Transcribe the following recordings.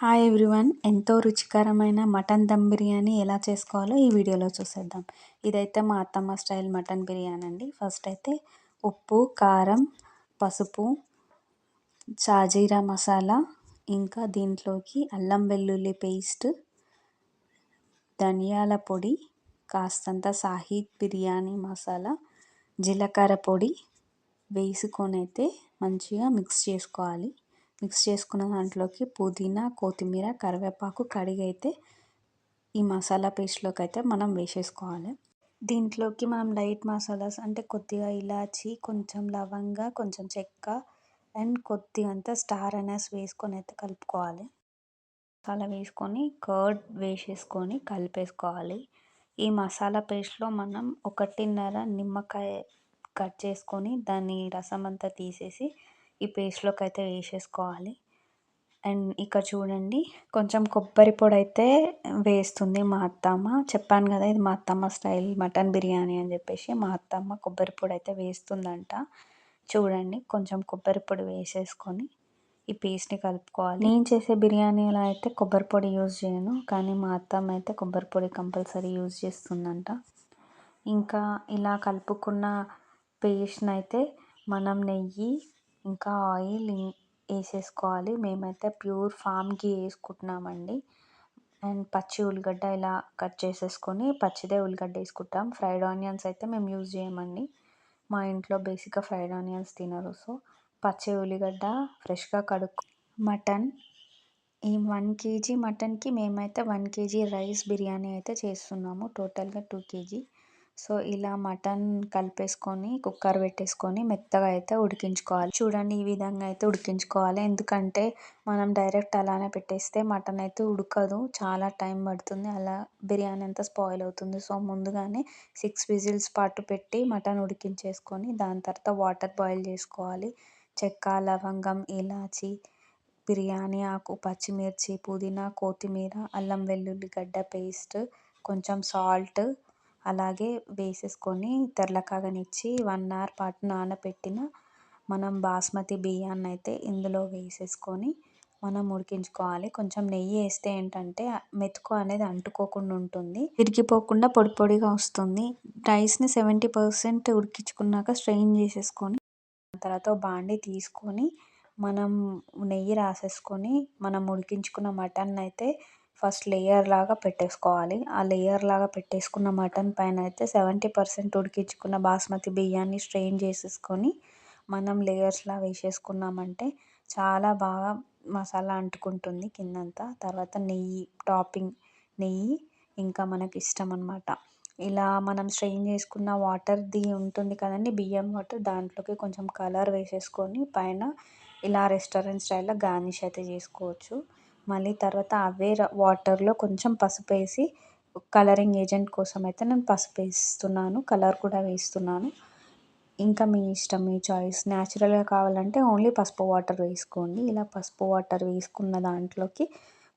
Hi everyone. ఎంతో రుచికరమైన mutton dum biryani ఎలా చేసుకోవాలో ఈ వీడియోలో చూసేద్దాం. ఇదైతే మా అత్తమ్మ స్టైల్ మటన్ బిర్యానీ అండి. ఫస్ట్ అయితే ఉప్పు కారం పసుపు షాజీరా మసాలా ఇంకా దీంట్లోకి అల్లం వెల్లుల్లి పేస్ట్ ధనియాల పొడి కాస్తంత సాహిద్ బిర్యానీ మసాలా జీలకర్ర పొడి వేసుకొని అయితే మంచిగా మిక్స్ చేసుకోవాలి. మిక్స్ చేసుకున్న దాంట్లోకి పుదీనా కొత్తిమీర కరివేపాకు కడిగి అయితే ఈ మసాలా పేస్ట్లోకి అయితే మనం వేసేసుకోవాలి. దీంట్లోకి మనం లైట్ మసాలాస్ అంటే కొద్దిగా ఇలాచి కొంచెం లవంగా కొంచెం చెక్క అండ్ కొద్దిగా అంతా స్టార్ అనేసి వేసుకొని అయితే కలుపుకోవాలి. మసాలా వేసుకొని కర్డ్ వేసేసుకొని కలిపేసుకోవాలి. ఈ మసాలా పేస్ట్లో మనం ఒకటిన్నర నిమ్మకాయ కట్ చేసుకొని దాని రసం అంతా తీసేసి ఈ పేస్ట్లోకి అయితే వేసేసుకోవాలి. అండ్ ఇక్కడ చూడండి కొంచెం కొబ్బరి పొడి అయితే వేస్తుంది మా అత్తమ్మ. చెప్పాను కదా ఇది మా అత్తమ్మ స్టైల్ మటన్ బిర్యానీ అని చెప్పేసి మా అత్తమ్మ కొబ్బరి పొడి అయితే వేస్తుందంట. చూడండి కొంచెం కొబ్బరి పొడి వేసేసుకొని ఈ పేస్ట్ని కలుపుకోవాలి. నేను చేసే బిర్యానీలో అయితే కొబ్బరి పొడి యూజ్ చేయను కానీ మా అత్తమ్మ అయితే కొబ్బరి పొడి కంపల్సరీ యూజ్ చేస్తుందంట. ఇంకా ఇలా కలుపుకున్న పేస్ట్ని అయితే మనం నెయ్యి ఇంకా ఆయిల్ వేసేసుకోవాలి. మేమైతే ప్యూర్ ఫామ్ ఘీ వేసుకుంటున్నామండి. అండ్ పచ్చి ఉల్లిగడ్డ ఇలా కట్ చేసేసుకొని పచ్చిదే ఉల్లిగడ్డ వేసుకుంటాం. ఫ్రైడ్ ఆనియన్స్ అయితే మేము యూజ్ చేయమండి. మా ఇంట్లో బేసిక్గా ఫ్రైడ్ ఆనియన్స్ తినరు. సో పచ్చి ఉల్లిగడ్డ ఫ్రెష్గా కడుక్కు మటన్. ఈ వన్ కేజీ మటన్కి మేమైతే వన్ కేజీ రైస్ బిర్యానీ అయితే చేస్తున్నాము. టోటల్గా టూ కేజీ. సో ఇలా మటన్ కలిపేసుకొని కుక్కర్ పెట్టేసుకొని మెత్తగా అయితే ఉడికించుకోవాలి. చూడండి ఈ విధంగా అయితే ఉడికించుకోవాలి. ఎందుకంటే మనం డైరెక్ట్ అలానే పెట్టేస్తే మటన్ అయితే ఉడకదు. చాలా టైం పడుతుంది. అలా బిర్యానీ అంతా స్పాయిల్ అవుతుంది. సో ముందుగానే సిక్స్ విజిల్స్ పాటు పెట్టి మటన్ ఉడికించేసుకొని దాని తర్వాత వాటర్ బాయిల్ చేసుకోవాలి. చెక్క లవంగం ఇలాచి బిర్యానీ ఆకు పచ్చిమిర్చి పుదీనా కొత్తిమీర అల్లం వెల్లుల్లి గడ్డ పేస్ట్ కొంచెం సాల్ట్ అలాగే వేసేసుకొని తెరలకాగనిచ్చి వన్ అవర్ పాటు నానబెట్టిన మనం బాస్మతి బియ్యాన్ని అయితే ఇందులో వేసేసుకొని మనం ఉడికించుకోవాలి. కొంచెం నెయ్యి వేస్తే ఏంటంటే మెతుకు అనేది అంటుకోకుండా ఉంటుంది. విరిగిపోకుండా పొడి పొడిగా వస్తుంది. రైస్ని సెవెంటీ పర్సెంట్ ఉడికించుకున్నాక స్ట్రెయిన్ చేసేసుకొని తర్వాత బాండి తీసుకొని మనం నెయ్యి రాసేసుకొని మనం ఉడికించుకున్న మటన్ అయితే ఫస్ట్ లేయర్ లాగా పెట్టేసుకోవాలి. ఆ లేయర్ లాగా పెట్టేసుకున్న మటన్ పైన అయితే సెవెంటీ పర్సెంట్ ఉడికించుకున్న బాస్మతి బియ్యాన్ని స్ట్రెయిన్ చేసేసుకొని మనం లేయర్స్లా వేసేసుకున్నామంటే చాలా బాగా మసాలా అంటుకుంటుంది కిందంతా. తర్వాత నెయ్యి టాపింగ్ నెయ్యి ఇంకా మనకి ఇష్టం అనమాట ఇలా మనం స్ట్రెయిన్ చేసుకున్న వాటర్ది ఉంటుంది కదండి బియ్యం వాటర్ దాంట్లోకి కొంచెం కలర్ వేసేసుకొని పైన ఇలా రెస్టారెంట్ స్టైల్లో గార్నిష్ అయితే చేసుకోవచ్చు. మళ్ళీ తర్వాత అవే వాటర్లో కొంచెం పసుపు వేసి కలరింగ్ ఏజెంట్ కోసం అయితే నేను పసుపు వేస్తున్నాను కలర్ కూడా వేస్తున్నాను. ఇంకా మీ ఇష్టం మీ చాయిస్. న్యాచురల్గా కావాలంటే ఓన్లీ పసుపు వాటర్ వేసుకోండి. ఇలా పసుపు వాటర్ వేసుకున్న దాంట్లోకి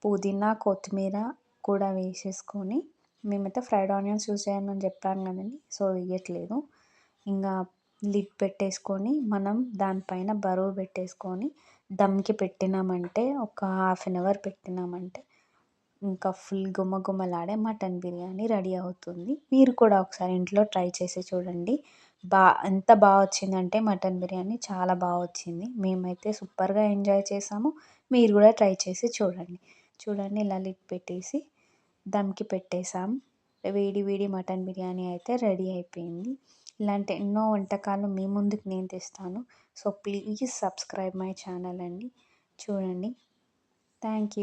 పుదీనా కొత్తిమీర కూడా వేసేసుకొని మేమైతే ఫ్రైడ్ ఆనియన్స్ యూస్ చేయమని చెప్పాను కదండి సో వేయట్లేదు. ఇంకా లిడ్ పెట్టేసుకొని మనం దానిపైన బరువు పెట్టేసుకొని దమ్కి పెట్టినామంటే ఒక హాఫ్ అన్ అవర్ పెట్టినామంటే ఇంకా ఫుల్ గుమగుమలాడే మటన్ బిర్యానీ రెడీ అవుతుంది. మీరు కూడా ఒకసారి ఇంట్లో ట్రై చేసి చూడండి. బా ఎంత బాగా వచ్చిందంటే మటన్ బిర్యానీ చాలా బాగా వచ్చింది. మేమైతే సూపర్గా ఎంజాయ్ చేసాము. మీరు కూడా ట్రై చేసి చూడండి. చూడండి ఇలా పెట్టేసి దమ్కి పెట్టేసాం. వేడి వేడి మటన్ బిర్యానీ అయితే రెడీ అయిపోయింది. ఇలాంటి ఎన్నో వంటకాలు మీ ముందుకు నేను తెస్తాను. So please subscribe my channel అండి. చూడండి. Thank you.